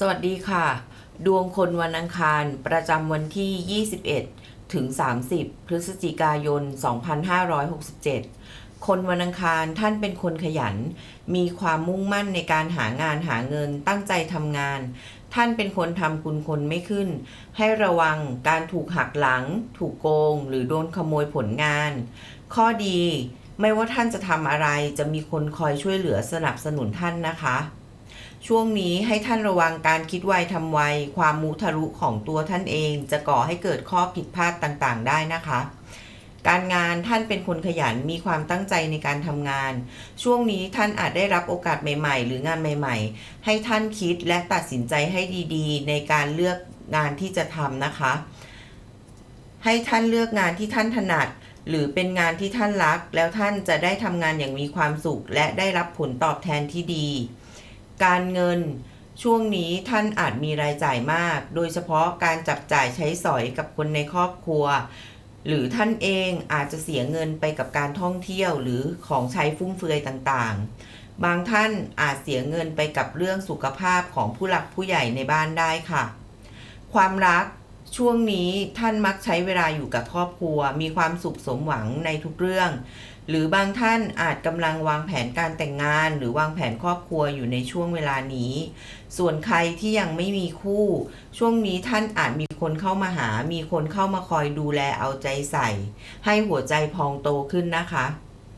สวัสดีค่ะ ดวงคนวันอังคาร ประจำวันที่ 21 ถึง 30 พฤศจิกายน 2567 คนวันอังคารท่านเป็นคนขยัน มีความมุ่งมั่นในการหางานหาเงินตั้งใจทำงาน ท่านเป็นคนทำคุณคนไม่ขึ้น ให้ระวังการถูกหักหลัง ถูกโกง หรือโดนขโมยผลงาน ข้อดี ไม่ว่าท่านจะทำอะไรจะมีคนคอยช่วยเหลือสนับสนุนท่านนะคะ ช่วงนี้ให้ท่านระวังการคิดไวทำไว ความมุทะลุของตัวท่านเอง จะก่อให้เกิดข้อผิดพลาดต่างๆ ได้นะคะ การงานท่านเป็นคนขยันมีความตั้งใจในการทำงาน ช่วงนี้ท่านอาจได้รับโอกาสใหม่ ๆ หรืองานใหม่ ๆ ให้ท่านคิดและตัดสินใจให้ดีๆ ในการเลือกงานที่จะทำนะคะ ให้ท่านเลือกงานที่ท่านถนัดหรือเป็นงานที่ท่านรัก แล้วท่านจะได้ทำงานอย่างมีความสุข และได้รับผลตอบแทนที่ดี การเงิน ช่วงนี้ท่านอาจมีรายจ่ายมาก โดยเฉพาะการจับจ่ายใช้สอยกับคนในครอบครัว หรือท่านเองอาจจะเสียเงินไปกับการท่องเที่ยวหรือของใช้ฟุ่มเฟือยต่างๆ บางท่านอาจเสียเงินไปกับเรื่องสุขภาพของผู้หลักผู้ใหญ่ในบ้านได้ค่ะ ความรัก ช่วงนี้ท่านมักใช้เวลาอยู่กับครอบครัว มีความสุขสมหวังในทุกเรื่อง หรือบางท่านอาจกำลังวางแผนการแต่งงาน หรือวางแผนครอบครัวอยู่ในช่วงเวลานี้ ส่วนใครที่ยังไม่มีคู่ ช่วงนี้ท่านอาจมีคนเข้ามาหา มีคนเข้ามาคอยดูแลเอาใจใส่ ให้หัวใจพองโตขึ้นนะคะ